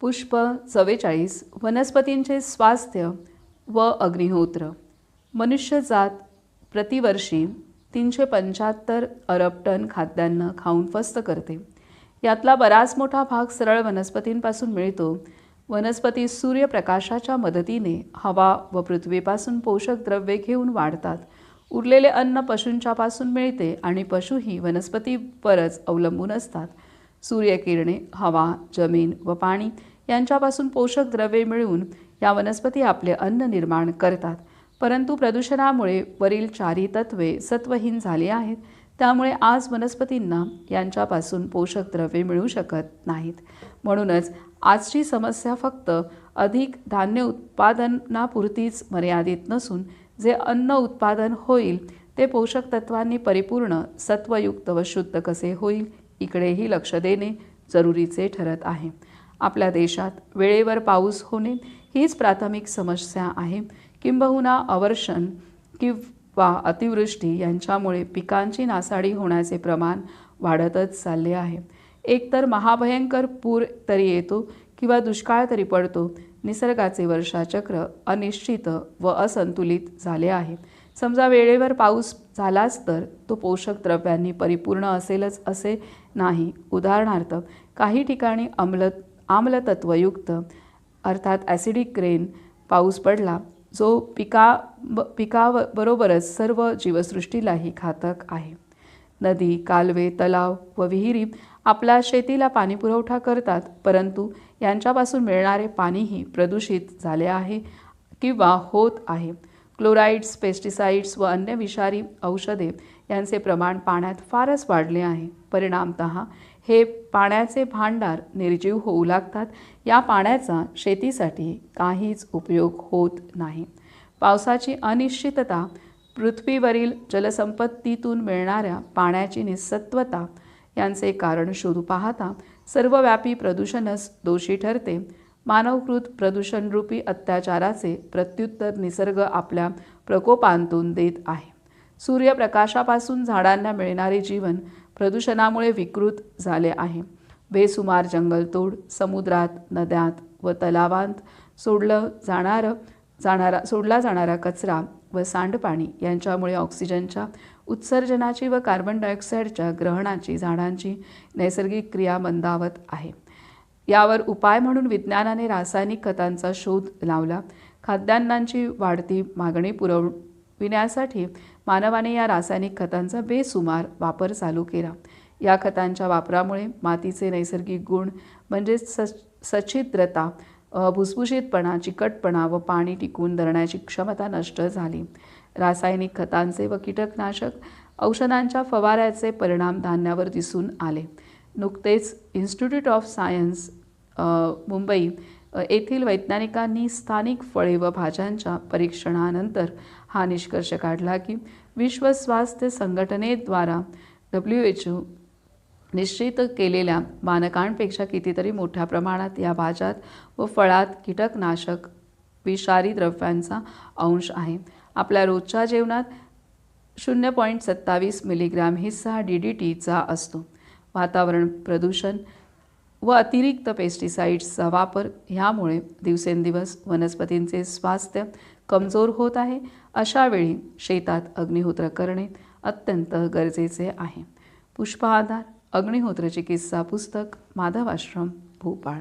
पुष्प चव्वेचाळीस वनस्पतींचे स्वास्थ्य व अग्निहोत्र. मनुष्यजात प्रतिवर्षी तीनशे पंच्याहत्तर अरब टन खाद्यान्न खाऊन फस्त करते. यातला बराच मोठा भाग सरळ वनस्पतींपासून मिळतो. वनस्पती सूर्यप्रकाशाच्या मदतीने हवा व पृथ्वीपासून पोषक द्रव्ये घेऊन वाढतात. उरलेले अन्न पशूंच्यापासून मिळते आणि पशुही वनस्पतीवरच अवलंबून असतात. सूर्यकिरणे हवा जमीन व पाणी यांच्यापासून पोषक द्रव्ये मिळवून या वनस्पती आपले अन्न निर्माण करतात. परंतु प्रदूषणामुळे वरील चारी तत्वे सत्वहीन झाली आहेत. त्यामुळे आज वनस्पतींना यांच्यापासून पोषक द्रव्ये मिळू शकत नाहीत. म्हणूनच आजची समस्या फक्त अधिक धान्य उत्पादनापुरतीच मर्यादित नसून जे अन्न उत्पादन होईल ते पोषक तत्वांनी परिपूर्ण सत्वयुक्त व शुद्ध कसे होईल इकडेही लक्ष देणे जरुरीचे ठरत आहे. आपल्या देशात वेळेवर पाऊस होणे हीच प्राथमिक समस्या आहे. किंबहुना अवर्षण किंवा अतिवृष्टी यांच्यामुळे पिकांची नासाडी होण्याचे प्रमाण वाढतच चालले आहे. एकतर महाभयंकर पूर तरी येतो किंवा दुष्काळ तरी पडतो निसर्गाचे वर्षाचक्र अनिश्चित व असंतुलित झाले आहे. समजा वेळेवर पाऊस झालाच तर तो पोषक द्रव्यांनी परिपूर्ण असेलच असे नाही. उदाहरणार्थ काही ठिकाणी आम्ल आम्लतत्वयुक्त अर्थात ॲसिडिक रेन पाऊस पडला जो पिका ब पिकाबरोबरच सर्व जीवसृष्टीलाही घातक आहे. नदी कालवे तलाव व विहिरी आपल्या शेतीला पाणीपुरवठा करतात परंतु यांच्यापासून मिळणारे पाणीही प्रदूषित झाले आहे किंवा होत आहे. क्लोराईड्स पेस्टिसाइड्स व अन्य विषारी औषधे यांचे प्रमाण पाण्यात फारच वाढले आहे. परिणामत हे पाण्याचे भांडार निर्जीव होऊ लागतात. या पाण्याचा शेतीसाठी काहीच उपयोग होत नाही. पावसाची अनिश्चितता पृथ्वीवरील जलसंपत्तीतून मिळणाऱ्या पाण्याची निसत्वता यांचे कारण शोधू पाहता सर्वव्यापी प्रदूषणच दोषी ठरते. मानवकृत प्रदूषणरूपी अत्याचाराचे प्रत्युत्तर निसर्ग आपल्या प्रकोपांतून देत आहे. सूर्यप्रकाशापासून झाडांना मिळणारे जीवन प्रदूषणामुळे विकृत झाले आहे. बेसुमार जंगलतोड समुद्रात नद्यात व तलावांत सोडलं जाणारं जाणारा सोडला जाणारा कचरा व सांडपाणी यांच्यामुळे ऑक्सिजनच्या उत्सर्जनाची व कार्बन डायऑक्साईडच्या ग्रहणाची झाडांची नैसर्गिक क्रिया मंदावत आहे. यावर उपाय म्हणून विज्ञानाने रासायनिक खतांचा शोध लावला. खाद्यान्नांची वाढती मागणी पुरविण्यासाठी मानवाने या रासायनिक खतांचा बेसुमार वापर चालू केला. या खतांच्या वापरामुळे मातीचे नैसर्गिक गुण म्हणजेच स सच्छिद्रता भुसभुशीतपणा चिकटपणा व पाणी टिकून धरण्याची क्षमता नष्ट झाली. रासायनिक खतांचे व कीटकनाशक औषधांच्या फवाऱ्याचे परिणाम धान्यावर दिसून आले. नुकतेच इन्स्टिट्यूट ऑफ सायन्स मुंबई येथील वैज्ञानिकांनी स्थानिक फळे व भाज्यांच्या परीक्षणानंतर हा निष्कर्ष काढला की विश्व स्वास्थ्य संघटनेद्वारा डब्ल्यू एच ओ निश्चित केलेल्या मानकांपेक्षा कितीतरी मोठ्या प्रमाणात या भाज्यात व फळात कीटकनाशक विषारी द्रव्यांचा अंश आहे. आपल्या रोजच्या जेवणात शून्य पॉईंट सत्तावीस मिलीग्रॅम हिस्सा डी डी टीचा असतो. वातावरण प्रदूषण व अतिरिक्त पेस्टिसाइड्सचा वापर ह्यामुळे दिवसेंदिवस वनस्पतींचे स्वास्थ्य कमजोर होत आहे. अशावेळी शेतात अग्निहोत्र करणे अत्यंत गरजेचे आहे. पुष्पाधार अग्निहोत्र चिकित्सा पुस्तक माधवाश्रम भोपाळ.